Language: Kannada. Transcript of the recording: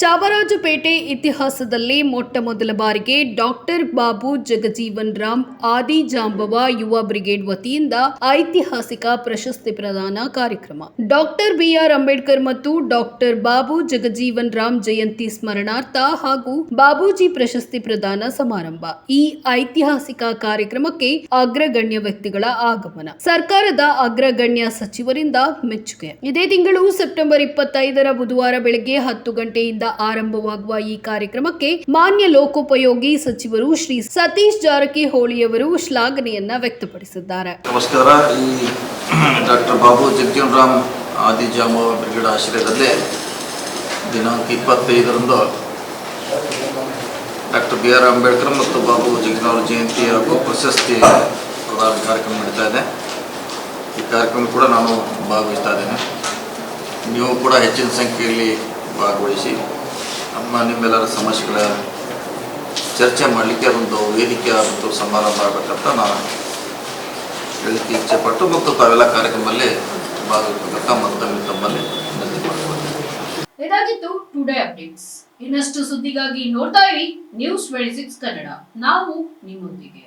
ಚಾಮರಾಜಪೇಟೆ ಇತಿಹಾಸದಲ್ಲಿ ಮೊಟ್ಟ ಮೊದಲ ಬಾರಿಗೆ ಡಾಕ್ಟರ್ ಬಾಬು ಜಗಜೀವನ್ ರಾಮ್ ಆದಿ ಜಾಂಬವ ಯುವ ಬ್ರಿಗೇಡ್ ವತಿಯಿಂದ ಐತಿಹಾಸಿಕ ಪ್ರಶಸ್ತಿ ಪ್ರದಾನ ಕಾರ್ಯಕ್ರಮ. ಡಾಕ್ಟರ್ ಬಿಆರ್ ಅಂಬೇಡ್ಕರ್ ಮತ್ತು ಡಾಕ್ಟರ್ ಬಾಬು ಜಗಜೀವನ್ ರಾಮ್ ಜಯಂತಿ ಸ್ಮರಣಾರ್ಥ ಹಾಗೂ ಬಾಬೂಜಿ ಪ್ರಶಸ್ತಿ ಪ್ರದಾನ ಸಮಾರಂಭ. ಈ ಐತಿಹಾಸಿಕ ಕಾರ್ಯಕ್ರಮಕ್ಕೆ ಅಗ್ರಗಣ್ಯ ವ್ಯಕ್ತಿಗಳ ಆಗಮನ. ಸರ್ಕಾರದ ಅಗ್ರಗಣ್ಯ ಸಚಿವರಿಂದ ಮೆಚ್ಚುಗೆ. ಇದೇ ತಿಂಗಳು ಸೆಪ್ಟೆಂಬರ್ ಇಪ್ಪತ್ತೈದರ ಬುಧವಾರ ಬೆಳಗ್ಗೆ ಹತ್ತು ಗಂಟೆಯಿಂದ ಆರಂಭವಾಗುವ ಈ ಕಾರ್ಯಕ್ರಮಕ್ಕೆ ಮಾನ್ಯ ಲೋಕೋಪಯೋಗಿ ಸಚಿವರು ಶ್ರೀ ಸತೀಶ್ ಜಾರಕಿಹೊಳಿಯವರು ಶ್ಲಾಘನೆಯನ್ನ ವ್ಯಕ್ತಪಡಿಸಿದ್ದಾರೆ. ನಮಸ್ಕಾರ. ಈ ಡಾಕ್ಟರ್ ಬಾಬು ಜಗಜೀವನ್ ರಾಮ್ ಆದಿಜಾಮ ಬ್ರಿಗೇಡ್ ಆಶ್ರಯದಲ್ಲಿ ದಿನಾಂಕ ಇಪ್ಪತ್ತೈದರಂದು ಡಾಕ್ಟರ್ ಬಿ ಆರ್ ಅಂಬೇಡ್ಕರ್ ಮತ್ತು ಬಾಬು ಜಗಜೀವನ್ ಅವರ ಜಯಂತಿ ಹಾಗೂ ಪ್ರಶಸ್ತಿ ಪ್ರದಾನ ಕಾರ್ಯಕ್ರಮ ನಡೀತಾ ಇದೆ. ಈ ಕಾರ್ಯಕ್ರಮ ಕೂಡ ನಾನು ಭಾಗವಹಿಸ್ತಾ ಇದ್ದೇನೆ. ನೀವು ಕೂಡ ಹೆಚ್ಚಿನ ಸಂಖ್ಯೆಯಲ್ಲಿ ಭಾಗವಹಿಸಿ ನಮ್ಮ ನಿಮ್ಮೆಲ್ಲರ ಸಮಸ್ಯೆಗಳ ಚರ್ಚೆ ಮಾಡಲಿಕ್ಕೆ ಅದೊಂದು ವೇದಿಕೆ ಮತ್ತು ಸಮಾರಂಭ ಆಗಬೇಕಂತ ನಾನು ಹೇಳಲಿಕ್ಕೆ ಇಚ್ಛೆಪಟ್ಟು ಮತ್ತು ತಾವೆಲ್ಲ ಕಾರ್ಯಕ್ರಮದಲ್ಲಿ ಭಾಗವಹಿಸಬೇಕಂತ ಮತ್ತೊಮ್ಮೆ ತಮ್ಮಲ್ಲಿ ಇದಾಗಿತ್ತು ಟುಡೇ ಅಪ್ಡೇಟ್ಸ್ ಇನ್ನಷ್ಟು ಸುದ್ದಿಗಾಗಿ ನೋಡ್ತಾ ಇರಿ ನ್ಯೂಸ್ ಟ್ವೆಂಟಿ ಸಿಕ್ಸ್ ಕನ್ನಡ ನಾವು ನಿಮ್ಮೊಂದಿಗೆ.